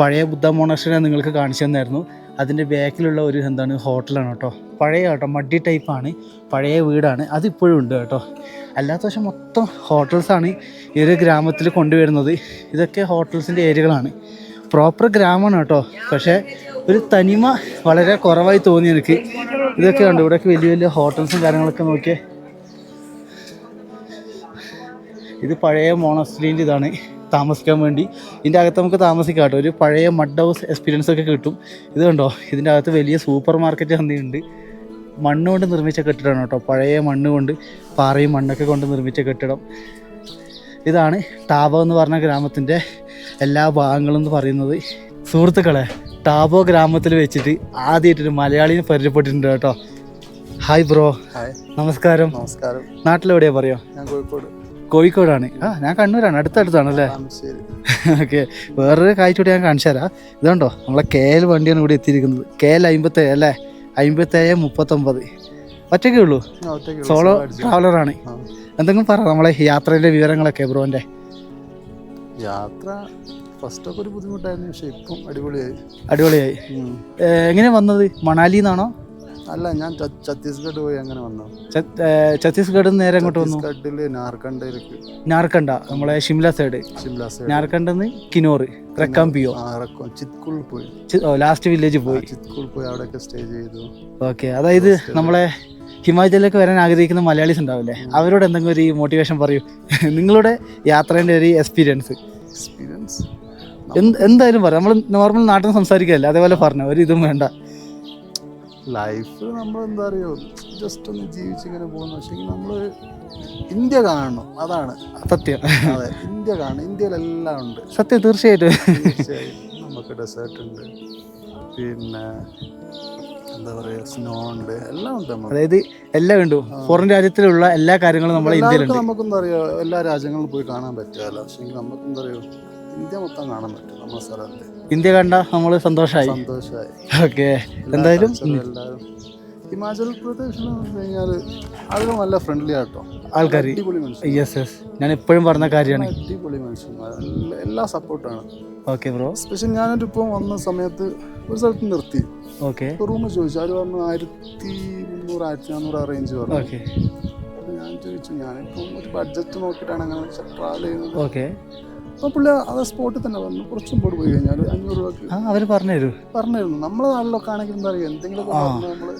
പഴയ ബുദ്ധ മോണാസ്റ്റി ഞാൻ നിങ്ങൾക്ക് കാണിച്ചു തന്നായിരുന്നു. അതിന്റെ ബാക്കിലുള്ള ഒരു എന്താണ് ഹോട്ടലാണ് കേട്ടോ. പഴയ കേട്ടോ മഡി ടൈപ്പാണ് പഴയ വീടാണ്. അതിപ്പോഴും ഉണ്ട് കേട്ടോ. അല്ലാത്ത പക്ഷേ മൊത്തം ഹോട്ടൽസാണ് ഈ ഒരു ഗ്രാമത്തിൽ കൊണ്ടുവരുന്നത്. ഇതൊക്കെ ഹോട്ടൽസിന്റെ ഏരിയകളാണ്. പ്രോപ്പർ ഗ്രാമമാണ് കേട്ടോ. പക്ഷേ ഒരു തനിമ വളരെ കുറവായി തോന്നി എനിക്ക്. ഇതൊക്കെ ഉണ്ട് ഇവിടെയൊക്കെ വലിയ വലിയ ഹോട്ടൽസും കാര്യങ്ങളൊക്കെ നോക്കിയേ. ഇത് പഴയ മോണസ്ട്രീന്റെ ഇതാണ്. താമസിക്കാൻ വേണ്ടി. ഇതിന്റെ അകത്ത് നമുക്ക് താമസിക്കാം കേട്ടോ. ഒരു പഴയ മഡ് ഹൗസ് എക്സ്പീരിയൻസ് ഒക്കെ കിട്ടും. ഇത് കണ്ടോ? ഇതിന്റെ അകത്ത് വലിയ സൂപ്പർ മാർക്കറ്റ് തന്നെയുണ്ട് മണ്ണ് കൊണ്ട് നിർമ്മിച്ച കെട്ടിടമാണ് കേട്ടോ. പഴയ മണ്ണ് കൊണ്ട് പാറയും മണ്ണൊക്കെ കൊണ്ട് നിർമ്മിച്ച കെട്ടിടം. ഇതാണ് ടാബോ എന്ന് പറഞ്ഞ ഗ്രാമത്തിന്റെ എല്ലാ ഭാഗങ്ങളും എന്ന് പറയുന്നത്. സുഹൃത്തുക്കളെ ടാബോ ഗ്രാമത്തിൽ വെച്ചിട്ട് ആദ്യമായിട്ടൊരു മലയാളിനെ പരിചയപ്പെട്ടിട്ടുണ്ട് കേട്ടോ. ഹായ് ബ്രോ ഹായ് നമസ്കാരം. നമസ്കാരം. നാട്ടിലെവിടെയാ പറയോ ഞാൻ കോഴിക്കോട്. കോഴിക്കോടാണ്. ആ ഞാൻ കണ്ണൂരാണ് അടുത്തടുത്താണ് അല്ലേ ഓക്കെ വേറൊരു കാഴ്ച കൂടി ഞാൻ കാണിച്ചു തരാം. ഇതുണ്ടോ നമ്മളെ കെ എൽ വണ്ടിയാണ് ഇവിടെ എത്തിയിരിക്കുന്നത്. കെ എൽ അമ്പത്തേഴ് അല്ലേ? അമ്പത്തേഴ് മുപ്പത്തൊമ്പത്. ഒറ്റയ്ക്കേ ഉള്ളൂ? സോളോ ട്രാവലറാണ് എന്തെങ്കിലും പറ നമ്മളെ യാത്രയിലെ വിവരങ്ങളൊക്കെ ബ്രോന്റെ. യാത്ര ഫസ്റ്റ് ഒക്കെ ഒരു ബുദ്ധിമുട്ടായിരുന്നു പക്ഷെ ഇപ്പം അടിപൊളിയായി. അടിപൊളിയായി. എങ്ങനെയാണ് എങ്ങനെ വന്നത്? മണാലി നിന്നാണോ അല്ല ഞാൻ ഛത്തീസ്ഗഡ് പോയി അങ്ങനെ വന്നു. ഛത്തീസ്ഗഡ് നേരെ അങ്ങോട്ട് വന്നു? ഛത്തീസ്ഗഡിൽ നാർക്കണ്ടയിലേക്ക്. നാർക്കണ്ട നമ്മളെ ഷിംല സൈഡ് ഷിംല സൈഡ് നാർക്കണ്ടെന്ന് കിനോറി കിനോർ റെക്കാംപിയോ. പോയി. ലാസ്റ്റ് വില്ലേജ് പോയി. പോയി അവിടെയൊക്കെ സ്റ്റേ ചെയ്തു. ഓക്കെ അതായത് നമ്മളെ ഹിമാചലിലേക്ക് വരാൻ ആഗ്രഹിക്കുന്ന മലയാളീസ് ഉണ്ടാവില്ലേ? അവരോട് എന്തെങ്കിലും ഒരു മോട്ടിവേഷൻ പറയൂ. നിങ്ങളുടെ യാത്രേന്റെ ഒരു എക്സ്പീരിയൻസ് എക്സ്പീരിയൻസ് എന്തായാലും പറയാം. നമ്മൾ നോർമൽ നാട്ടിൽ സംസാരിക്കുകയല്ലേ? അതേപോലെ പറഞ്ഞു ഒരു ഇതും വേണ്ട. ലൈഫ് നമ്മൾ എന്താ അറിയോ? ജസ്റ്റ് ഒന്ന് ജീവിച്ചിങ്ങനെ പോകുന്നു. പക്ഷേ നമ്മൾ ഇന്ത്യ കാണണം. അതാണ്. സത്യം. അതെ ഇന്ത്യ കാണണം. ഇന്ത്യയിലെല്ലാം ഉണ്ട്. സത്യം തീർച്ചയായിട്ടും. തീർച്ചയായും നമുക്ക് ഡെസേർട്ട് ഉണ്ട്. പിന്നെ എന്താ പറയുക സ്നോ ഉണ്ട്. എല്ലാം ഉണ്ട് നമ്മൾ അതായത് എല്ലാം ഉണ്ട് പുറം രാജ്യത്തിലുള്ള എല്ലാ കാര്യങ്ങളും നമ്മുടെ ഇന്ത്യയിലുണ്ട്. എല്ലാവർക്കും നമുക്ക് എന്താ പറയുക എല്ലാ രാജ്യങ്ങളും പോയി കാണാൻ പറ്റുമല്ലോ പക്ഷേ നമുക്ക് എന്താ പറയുക ഇന്ത്യ മൊത്തം കാണാൻ പറ്റും. നമ്മുടെ സ്ഥലത്ത്. ഇന്ത്യ കണ്ട നമ്മൾ സന്തോഷമായി സന്തോഷമായി ഓക്കെ. എന്തായാലും? ഹിമാചൽ പ്രദേശ് എന്ന് പറഞ്ഞു കഴിഞ്ഞാൽ ആളുകൾ നല്ല ഫ്രണ്ട്ലി ആട്ടോ. ആൾക്കാർ യെസ് യെസ് ഞാൻ എപ്പോഴും പറഞ്ഞ കാര്യമാണ്. അടിപൊളി മനുഷ്യന്മാർ എല്ലാ- സപ്പോർട്ടാണ് ഓക്കെ ബ്രോ സ്പെഷ്യൽ ഞാനൊരു ഇപ്പം വന്ന സമയത്ത് ഒരു സ്ഥലത്ത് നിർത്തി. ഓക്കെ റൂം ചോദിച്ചു. അവർ പറഞ്ഞു ആയിരത്തി മുന്നൂറ് ആയിരത്തി നാന്നൂറ് ആ റേഞ്ച് പറഞ്ഞു. ഓക്കെ ഞാൻ ചോദിച്ചു ഞാനിപ്പം ഒരു ബഡ്ജറ്റ് നോക്കിയിട്ടാണ് അങ്ങനെ ട്രാവൽ ചെയ്യുന്നത്. ഓക്കെ അപ്പോൾ പുള്ളി ആ സ്പോട്ടിൽ തന്നെ പറഞ്ഞു കുറച്ചും പോട്ട് പോയി കഴിഞ്ഞാൽ അഞ്ഞൂറ് രൂപക്ക് അവർ പറഞ്ഞു പറഞ്ഞിരുന്നു. നമ്മളെ നാട്ടിലൊക്കെ ആണെങ്കിൽ എന്താ പറയുക എന്തെങ്കിലുമൊക്കെ നമ്മൾ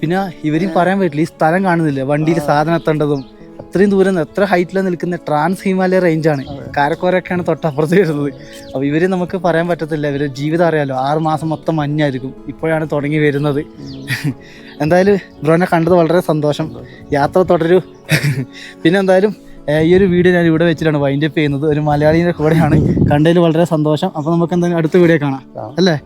പിന്നെ ഇവരും പറയാൻ പറ്റില്ല ഈ സ്ഥലം കാണുന്നില്ല? വണ്ടിയിൽ സാധനം എത്തേണ്ടതും അത്രയും ദൂരം എത്ര ഹൈറ്റിൽ നിൽക്കുന്ന ട്രാൻസ് ഹിമാലയ റേഞ്ചാണ് അതെ. കാരക്കോരൊക്കെയാണ് തൊട്ടപ്പുറത്ത് വരുന്നത്. അപ്പോൾ ഇവർ നമുക്ക് പറയാൻ പറ്റത്തില്ല ഇവർ ജീവിതം അറിയാലോ. ആറ് മാസം മൊത്തം മഞ്ഞായിരിക്കും. ഇപ്പോഴാണ് തുടങ്ങി വരുന്നത്. എന്തായാലും ബ്രോനെ കണ്ടത് വളരെ സന്തോഷം. യാത്ര തുടരൂ. പിന്നെ എന്തായാലും ഈ ഒരു വീഡിയോ ഞാൻ ഇവിടെ വെച്ചിട്ടാണ് വൈൻഡ് അപ്പ് ചെയ്യുന്നത്. ഒരു മലയാളിയുടെ കൂടെയാണ്. കണ്ടതിൽ വളരെ സന്തോഷം. അപ്പോൾ നമുക്ക് എന്തായാലും അടുത്ത വീഡിയോ കാണാം. അല്ലേ?